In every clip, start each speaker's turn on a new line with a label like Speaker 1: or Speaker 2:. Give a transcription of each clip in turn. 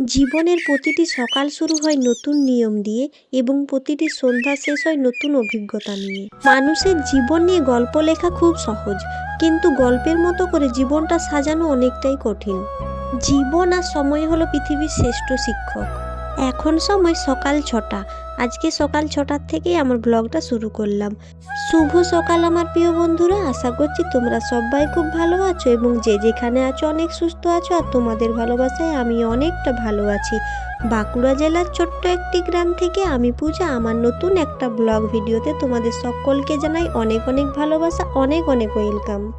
Speaker 1: জীবনের প্রতিটি সকাল শুরু হয় নতুন নিয়ম দিয়ে এবং প্রতিটি সন্ধ্যা শেষ হয় নতুন অভিজ্ঞতা নিয়ে। মানুষের জীবন নিয়ে গল্প লেখা খুব সহজ, কিন্তু গল্পের মতো করে জীবনটা সাজানো অনেকটাই কঠিন। জীবন আর সময় হলো পৃথিবীর শ্রেষ্ঠ শিক্ষক। এখন সময় সকাল ছটা। আজকে সকাল ছটার থেকেই আমার ব্লগটা শুরু করলাম। শুভ সকাল আমার প্রিয় বন্ধুরা। আশা করছি তোমরা সবাই খুব ভালো আছো এবং যে যেখানে আছো অনেক সুস্থ আছো আর তোমাদের ভালোবাসায় আমি অনেকটা ভালো আছি। বাঁকুড়া জেলার ছোট্ট একটি গ্রাম থেকে আমি পূজা। আমার নতুন একটা ব্লগ ভিডিওতে তোমাদের সকলকে জানাই অনেক অনেক ভালোবাসা, অনেক অনেক ওয়েলকাম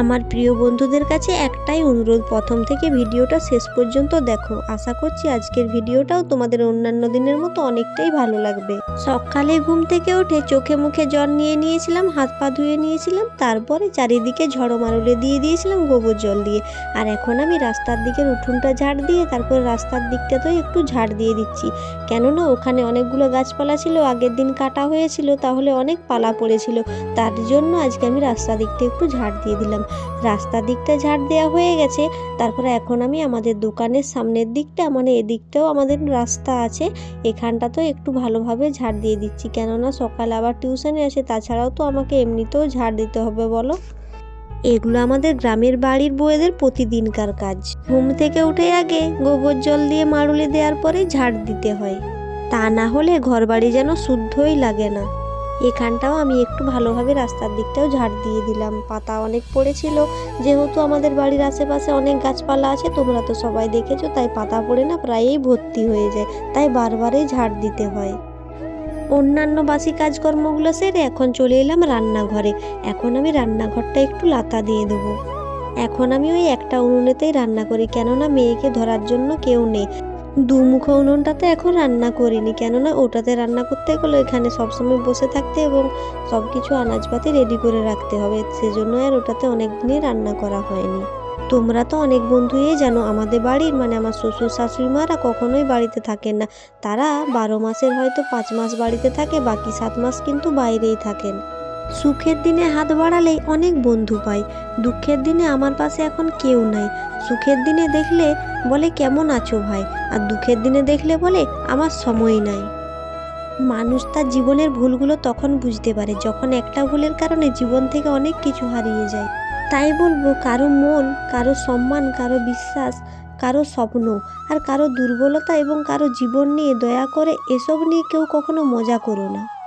Speaker 1: আমার প্রিয় বন্ধুদের কাছে একটাই অনুরোধ, প্রথম থেকে ভিডিওটা শেষ পর্যন্ত দেখো। আশা করছি আজকের ভিডিওটাও তোমাদের অন্যান্য দিনের মতো অনেকটাই ভালো লাগবে। সকালে ঘুম থেকে উঠে চোখে মুখে জল নিয়ে নিয়েছিলাম, হাত পা ধুয়ে নিয়েছিলাম, তারপরে চারিদিকে ঝড়ো মারুলে দিয়ে দিয়েছিলাম গোবর জল দিয়ে। আর এখন আমি রাস্তার দিকের উঠোনটা ঝাড় দিয়ে তারপর রাস্তার দিকটাতেও একটু ঝাড় দিয়ে দিচ্ছি। কেননা ওখানে অনেকগুলো গাছপালা ছিল, আগের দিন কাটা হয়েছিল, তাহলে অনেক পালা পড়েছিল। তার জন্য আজকে আমি রাস্তা দিকটা একটু ঝাড় দিয়ে দিলাম। রাস্তার দিকটা ঝাড় দেওয়া হয়ে গেছে। তারপরে এখন আমি আমাদের দোকানের সামনের দিকটা মানে এদিকটাও আমাদের রাস্তা আছে। এখানটাতেও একটু ভালোভাবে ঝাড় দিয়ে দিচ্ছি। কেননা সকালে আবার টিউশনে আসে তাছাড়াও তো আমাকে এমনিতেও ঝাড় দিতে হবে, বলো? এগুলো আমাদের গ্রামের বাড়ির বউয়েদের প্রতিদিনকার কাজ। ঘুম থেকে উঠে আগে গোবর জল দিয়ে মাড়ুলে দেওয়ার পরে ঝাড় দিতে হয়। তা না হলে ঘর বাড়ি যেন শুদ্ধই লাগে না। এখানটাও আমি একটু ভালোভাবে রাস্তার দিকটাও ঝাড় দিয়ে দিলাম। পাতা অনেক পড়েছিল। যেহেতু আমাদের বাড়ির আশেপাশে অনেক গাছপালা আছে, তোমরা তো সবাই দেখেছ, তাই পাতা পড়ে না প্রায়ই ভর্তি হয়ে যায়। তাই বারবারই ঝাড় দিতে হয়। অন্যান্য বাসি কাজকর্মগুলো সেরে এখন চলে এলাম রান্নাঘরে। এখন আমি রান্নাঘরটা একটু লাতা দিয়ে দেবো। এখন আমি ওই একটা উনুনেতেই রান্না করি, কেননা মেয়েকে ধরার জন্য কেউ নেই। দুমুখ উনুনটাতে এখন রান্না করিনি, কেননা ওটাতে রান্না করতে গেলে এখানে সবসময় বসে থাকতে এবং সব কিছু আনাজপাতি রেডি করে রাখতে হবে, সেজন্য আর ওটাতে অনেক দিনই রান্না করা হয়নি। তোমরা তো অনেক বন্ধুই জানো, আমাদের বাড়ির মানে আমার শ্বশুর শাশুড়ি মারা কখনোই বাড়িতে থাকেন না। তারা বারো মাসের হয়তো পাঁচ মাস বাড়িতে থাকে, বাকি সাত মাস কিন্তু বাইরেই থাকেন। সুখের দিনে হাত বাড়ালেই অনেক বন্ধু পাই। দুঃখের দিনে আমার পাশে এখন কেউ নাই। সুখের দিনে দেখলে বলে, কেমন আছো ভাই? আর দুঃখের দিনে দেখলে বলে, আমার সময় নাই। মানুষ তার জীবনের ভুলগুলো তখন বুঝতে পারে, যখন একটা ভুলের কারণে জীবন থেকে অনেক কিছু হারিয়ে যায়। তাই বলব, কারও মন, কারও সম্মান, কারও বিশ্বাস, কারও স্বপ্ন আর কারও দুর্বলতা এবং কারও জীবন নিয়ে দয়া করে এসব নিয়ে কেউ কখনো মজা করো না।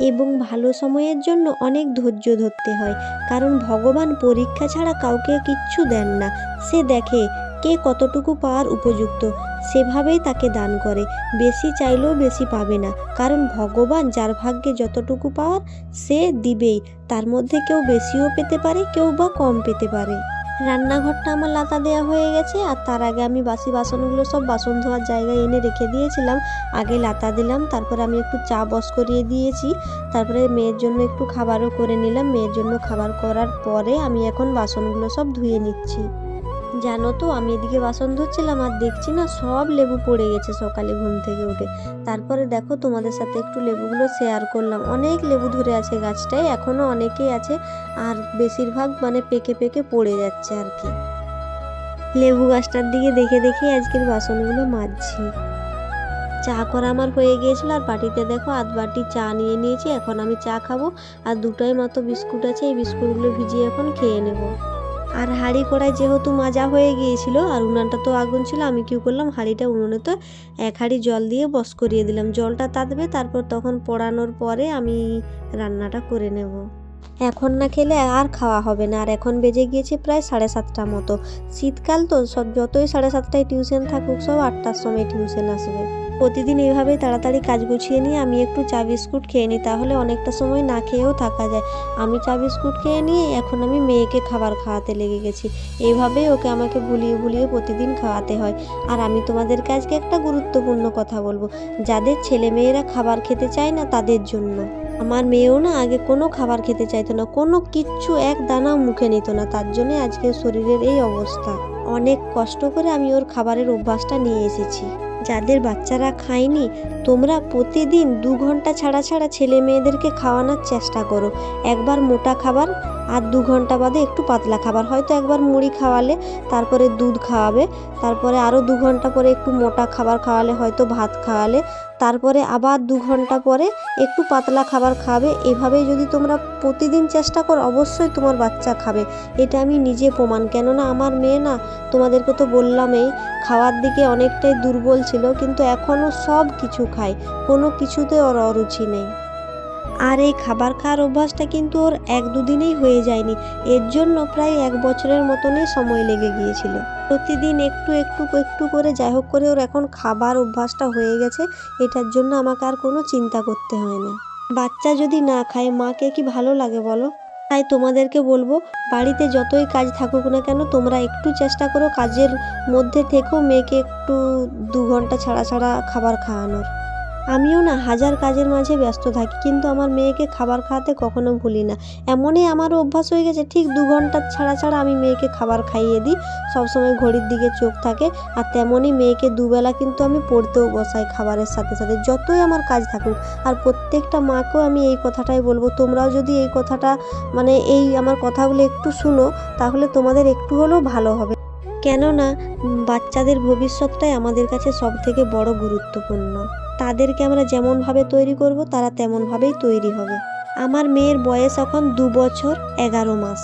Speaker 1: এবং ভালো সময়ের জন্য অনেক ধৈর্য ধরতে হয়। কারণ ভগবান পরীক্ষা ছাড়া কাউকে কিচ্ছু দেন না। সে দেখে কে কতটুকু পাওয়ার উপযুক্ত। সেভাবেই তাকে দান করে। বেশি চাইলেও বেশি পাবে না। কারণ ভগবান যার ভাগ্যে যতটুকু পাওয়ার, সে দিবেই। তার মধ্যে কেউ বেশিও পেতে পারে, কেউ বা কম পেতে পারে। রান্নাঘরটা আমার লাতা দেওয়া হয়ে গেছে, আর তার আগে আমি বাসি বাসনগুলো সব বাসন ধোয়ার জায়গায় এনে রেখে দিয়েছিলাম। আগে লাতা দিলাম, তারপর আমি একটু চা বস করিয়ে দিয়েছি। তারপরে মেয়ের জন্য একটু খাবারও করে নিলাম। মেয়ের জন্য খাবার করার পরে আমি এখন বাসনগুলো সব ধুয়ে নিচ্ছি। জানো তো, আমি এদিকে বাসন ধুচ্ছিলাম আর দেখছি না সব লেবু পড়ে গেছে সকালে ঘুম থেকে উঠে। তারপরে দেখো তোমাদের সাথে একটু লেবুগুলো শেয়ার করলাম। অনেক লেবু ধরে আছে গাছটায় এখনও অনেকেই আছে আর বেশিরভাগ মানে পেকে পেকে পড়ে যাচ্ছে আর কি। লেবু গাছটার দিকে দেখে দেখে আজকের বাসনগুলো মাজছি। চা করা আমার হয়ে গিয়েছিল আর বাটিতে দেখো আধ বাটি চা নিয়ে নিয়েছি, এখন আমি চা খাব আর দুটোই মতো বিস্কুট আছে, এই বিস্কুটগুলো ভিজিয়ে এখন খেয়ে নেব। আর হাঁড়ি কড়াই যেহেতু মাজা হয়ে গিয়েছিল আর উনানটা তো আগুন ছিল, আমি কি করলাম, হাঁড়িটা উনুনে তো এক হাঁড়ি জল দিয়ে বস করিয়ে দিলাম। জলটা তাতবে, তারপর তখন পড়ানোর পরে আমি রান্নাটা করে নেব। এখন না খেলে আর খাওয়া হবে না, আর এখন বেজে গিয়েছে প্রায় সাড়ে সাতটা মতো। শীতকাল তো, সব যতই সাড়ে সাতটায় টিউশন থাকুক, সব আটটার সময় টিউশন আসবে। প্রতিদিন এইভাবেই তাড়াতাড়ি কাজ গুছিয়ে নিয়ে আমি একটু চা বিস্কুট খেয়ে নিই, তাহলে অনেকটা সময় না খেয়েও থাকা যায়। আমি চা বিস্কুট খেয়ে নিয়ে এখন আমি মেয়েকে খাবার খাওয়াতে লেগে গেছি। এইভাবেই ওকে আমাকে ভুলিয়ে ভুলিয়ে প্রতিদিন খাওয়াতে হয়। আর আমি তোমাদের কাছকে একটা গুরুত্বপূর্ণ কথা বলব, যাদের ছেলে মেয়েরা খাবার খেতে চায় না তাদের জন্য। আমার মেয়েও না আগে কোনো খাবার খেতে চাইতো না, কোনো কিচ্ছু এক দানাও মুখে নিত না, তার জন্যে আজকে শরীরের এই অবস্থা। অনেক কষ্ট করে আমি ওর খাবারের অভ্যাসটা নিয়ে এসেছি। যাদের বাচ্চারা খায়নি, তোমরা প্রতিদিন দু ঘণ্টা ছাড়া ছাড়া ছেলে মেয়েদেরকে খাওয়ানোর চেষ্টা করো। একবার মোটা খাবার আর দু ঘণ্টা বাদে একটু পাতলা খাবার। হয়তো একবার মুড়ি খাওয়ালে তারপরে দুধ খাওয়াবে, তারপরে আরও দু ঘণ্টা পরে একটু মোটা খাবার খাওয়ালে, হয়তো ভাত খাওয়ালে, তারপরে আবার দু ঘণ্টা পরে একটু পাতলা খাবার খাবে। এভাবেই যদি তোমরা প্রতিদিন চেষ্টা করো, অবশ্যই তোমার বাচ্চা খাবে। এটা আমি নিজে প্রমাণ। কেননা আমার মেয়ে না, তোমাদেরকে তো বললামই, খাওয়ার দিকে অনেকটাই দুর্বল ছিল, কিন্তু এখনও সব কিছু খায়। কোনো কিছুতে ওর অরুচি নেই। আর এই খাবার খাওয়ার অভ্যাসটা কিন্তু ওর এক দুদিনেই হয়ে যায়নি। এর জন্য প্রায় এক বছরের মতনই সময় লেগে গিয়েছিল। প্রতিদিন একটু একটু একটু করে যাই হোক করে ওর এখন খাবার অভ্যাসটা হয়ে গেছে। এটার জন্য আমাকে আর কোনো চিন্তা করতে হয় না। বাচ্চা যদি না খায়, মাকে কি ভালো লাগে বলো? তাই তোমাদেরকে বলব, বাড়িতে যতই কাজ থাকুক না কেন, তোমরা একটু চেষ্টা করো কাজের মধ্যে থেকেও মেয়েকে একটু দু ঘণ্টা ছাড়া ছাড়া খাবার খাওয়ানোর। আমিও না হাজার কাজের মাঝে ব্যস্ত থাকি, কিন্তু আমার মেয়েকে খাবার খাওয়াতে কখনো ভুলি না। এমনই আমারও অভ্যাস হয়ে গেছে, ঠিক দু ঘণ্টা ছাড়া ছাড়া আমি মেয়েকে খাবার খাইয়ে দিই, সবসময় ঘড়ির দিকে চোখ থাকে, আর তেমনই মেয়েকে দুবেলা কিন্তু আমি পড়তেও বসাই খাবারের সাথে সাথে, যতই আমার কাজ থাকুক। আর প্রত্যেকটা মাকেও আমি এই কথাটাই বলব, তোমরাও যদি এই কথাটা মানে এই আমার কথাগুলো একটু শুনো, তাহলে তোমাদের একটু হলেও ভালো হবে। কেননা, বাচ্চাদের ভবিষ্যৎটাই আমাদের কাছে সব থেকে বড় গুরুত্বপূর্ণ। তাদেরকে আমরা যেমনভাবে তৈরি করব, তারা তেমনভাবেই তৈরি হবে। আমার মেয়ের বয়স এখন দু বছর এগারো মাস।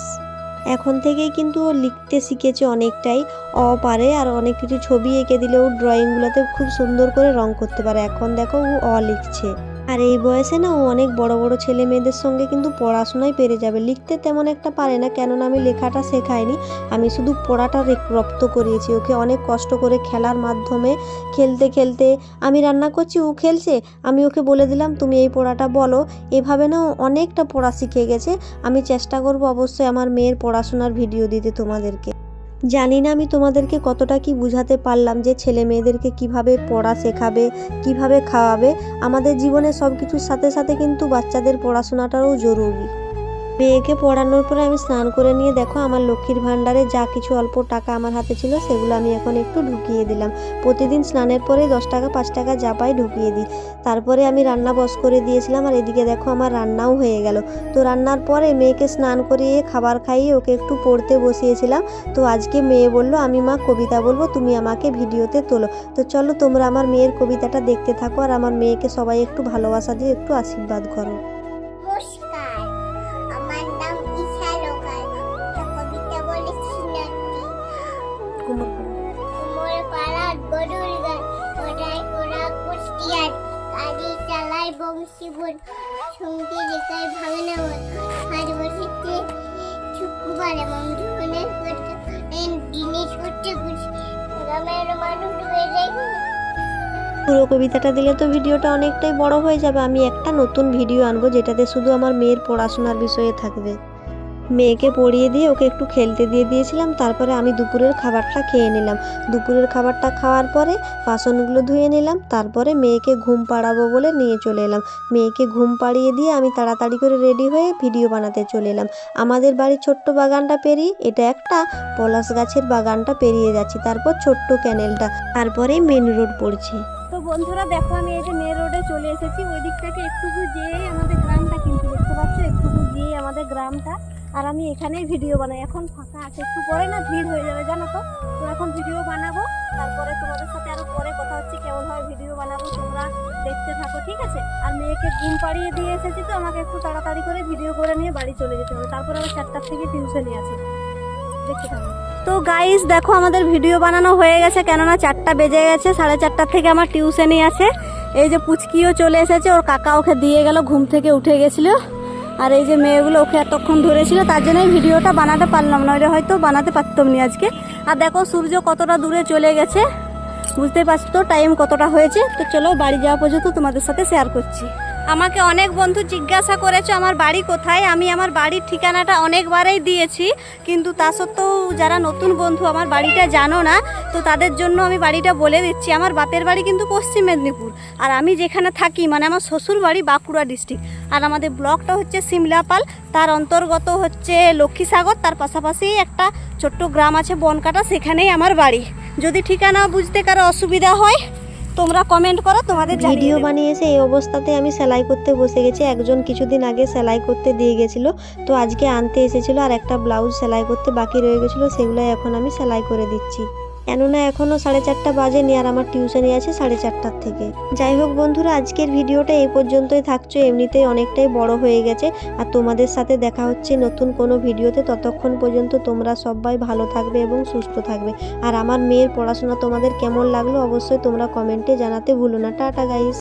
Speaker 1: এখন থেকেই কিন্তু ও লিখতে শিখেছে অনেকটাই, অ পারে আর অনেক কিছু ছবি এঁকে দিলেও ড্রয়িংগুলোতে খুব সুন্দর করে রং করতে পারে। এখন দেখো ও অ লিখছে। আর এই বয়সে না ও অনেক বড় বড় ছেলে মেয়েদের সঙ্গে কিন্তু পড়াশোনায় পেরে যাবে। লিখতে তেমন একটা পারে না, কেননা আমি লেখাটা শেখাইনি। আমি শুধু পড়াটা রপ্ত করিয়েছি। ওকে অনেক কষ্ট করে খেলার মাধ্যমে খেলতে খেলতে আমি রান্না করছি, ও খেলছে। আমি ওকে বলে দিলাম, তুমি এই পড়াটা বলো। এভাবে না ও অনেকটা পড়া শিখে গেছে। আমি চেষ্টা করব অবশ্যই আমার মেয়ের পড়াশোনার ভিডিও দিতে তোমাদেরকে। জানি না আমি তোমাদেরকে কতটা কি বুঝাতে পারলাম যে ছেলে মেয়েদেরকে কীভাবে পড়া শেখাবে, কীভাবে খাওয়াবে। আমাদের জীবনে সব কিছুর সাথে সাথে কিন্তু বাচ্চাদের পড়াশোনাটাও জরুরি। মেয়েকে পড়ানোর পরে আমি স্নান করে নিয়ে দেখো আমার লক্ষ্মীর ভাণ্ডারে যা কিছু অল্প টাকা আমার হাতে ছিল সেগুলো আমি এখন একটু ঢুকিয়ে দিলাম। প্রতিদিন স্নানের পরে দশ টাকা, পাঁচ টাকা যা পাই ঢুকিয়ে দিই। তারপরে আমি রান্না বস করে দিয়েছিলাম আর এদিকে দেখো আমার রান্নাও হয়ে গেল। তো রান্নার পরে মেয়েকে স্নান করিয়ে খাবার খাইয়ে ওকে একটু পড়তে বসিয়েছিলাম। তো আজকে মেয়ে বলল, আমি মা কবিতা বলব, তুমি আমাকে ভিডিওতে তোলো। তো চলো তোমরা আমার মেয়ের কবিতাটা দেখতে থাকো আর আমার মেয়েকে সবাই একটু ভালোবাসা দিয়ে একটু আশীর্বাদ করো।
Speaker 2: চালায় বংশী বোন সঙ্গে রেখায় ভাঙে না মন আজ বসেছে শুক্রবার এবং জীবনের জিনিস করতে খুশি গ্রামের মানুষ হয়ে যায়।
Speaker 1: পুরো কবিতাটা দিলে তো ভিডিওটা অনেকটাই বড় হয়ে যাবে। আমি একটা নতুন ভিডিও আনব যেটাতে শুধু আমার মেয়ের পড়াশোনার বিষয়ে থাকবে। মেয়েকে পড়িয়ে দিয়ে ওকে একটু খেলতে দিয়ে দিয়েছিলাম, তারপরে আমি দুপুরের খাবারটা খেয়ে নিলাম। দুপুরের খাবারটা খাওয়ার পরে বাসনগুলো ধুয়ে নিলাম, তারপরে মেয়েকে ঘুম পাড়াবো বলে নিয়ে চলে এলাম। মেয়েকে ঘুম পাড়িয়ে দিয়ে আমি তাড়াতাড়ি করে রেডি হয়ে ভিডিও বানাতে চলে এলাম। আমাদের বাড়ির ছোট্ট বাগানটা পেরিয়ে, এটা একটা পলাশ গাছের বাগানটা পেরিয়ে যাচ্ছি, তারপর ছোট্ট ক্যানেলটা, তারপরে মেন রোড পড়ছে।
Speaker 3: তো বন্ধুরা দেখো, আমি এই যে মেন রোডে চলে এসেছি, ওই দিক থেকে একটুকু যেয়ে আমাদের গ্রামটা কিন্তু দেখতে পাচ্ছ, একটুকু গিয়ে আমাদের গ্রামটা। আর আমি এখানেই ভিডিও বানাই। এখন ফাঁকা আছে, একটু পরে না ভিড় হয়ে যাবে, জানো তো? তো এখন ভিডিও বানাবো, তারপরে তোমাদের সাথে আরও পরে কথা হচ্ছে, কেমন হয় ভিডিও বানাবো তোমরা দেখতে থাকো, ঠিক আছে? আর মেয়েকে ঘুম পাড়িয়ে দিয়ে এসেছি তো, আমাকে একটু তাড়াতাড়ি করে ভিডিও করে নিয়ে বাড়ি চলে যেতে হবে। তারপরে আবার চারটার থেকে টিউশনে আছে। দেখতে থাকো। তো গাইস দেখো আমাদের ভিডিও বানানো হয়ে গেছে, কেননা চারটা বেজে গেছে, সাড়ে চারটার থেকে আমার টিউশনই আছে। এই যে পুচকিও চলে এসেছে, ওর কাকা ওকে দিয়ে গেল, ঘুম থেকে উঠে গেছিল। আর এই যে মেয়েগুলো ওকে এতক্ষণ ধরেছিল, তার জন্যই ভিডিওটা বানাতে পারলাম না ওইটা হয়তো বানাতে পারতাম নি আজকে। আর দেখো সূর্য কতটা দূরে চলে গেছে, বুঝতে পারছ তো টাইম কতটা হয়েছে? তো চলো বাড়ি যাওয়া পর্যন্ত তোমাদের সাথে শেয়ার করছি। আমাকে অনেক বন্ধু জিজ্ঞাসা করেছ, আমার বাড়ি কোথায়? আমি আমার বাড়ির ঠিকানাটা অনেকবারই দিয়েছি, কিন্তু তা সত্ত্বেও যারা নতুন বন্ধু, আমার বাড়িটা জানো না, তো তাদের জন্য আমি বাড়িটা বলে দিচ্ছি। আমার বাপের বাড়ি কিন্তু পশ্চিম মেদিনীপুর, আর আমি যেখানে থাকি মানে আমার শ্বশুর বাড়ি বাঁকুড়া ডিস্ট্রিক্ট, আর আমাদের ব্লকটা হচ্ছে সিমলাপাল, তার অন্তর্গত হচ্ছে লক্ষ্মীসাগর, তার পাশাপাশি একটা ছোট্ট গ্রাম আছে বনকাটা, সেখানেই আমার বাড়ি। যদি ঠিকানা বুঝতে কারও অসুবিধা হয় তোমরা কমেন্ট করো তোমাদের
Speaker 1: ভিডিও
Speaker 3: বানিয়েছে
Speaker 1: বানিয়ে এসে এই অবস্থাতে আমি সেলাই করতে বসে গেছি। একজন কিছুদিন আগে সেলাই করতে দিয়ে গেছিল তো আজকে আনতে এসেছিল আর একটা ব্লাউজ সেলাই করতে বাকি রয়ে গেছিল সেগুলো এখন আমি সেলাই করে দিচ্ছি। কেননা এখনও সাড়ে চারটা বাজে বাজেনি আর আমার টিউশনই আছে সাড়ে চারটার থেকে। যাই হোক বন্ধুরা, আজকের ভিডিওটা এই পর্যন্তই থাকছো। এমনিতেই অনেকটাই বড় হয়ে গেছে আর তোমাদের সাথে দেখা হচ্ছে নতুন কোনো ভিডিওতে। ততক্ষণ পর্যন্ত তোমরা সবাই ভালো থাকবে এবং সুস্থ থাকবে। আর আমার মেয়ের পড়াশোনা তোমাদের কেমন লাগল অবশ্যই তোমরা কমেন্টে জানাতে ভুলো না। Tata guys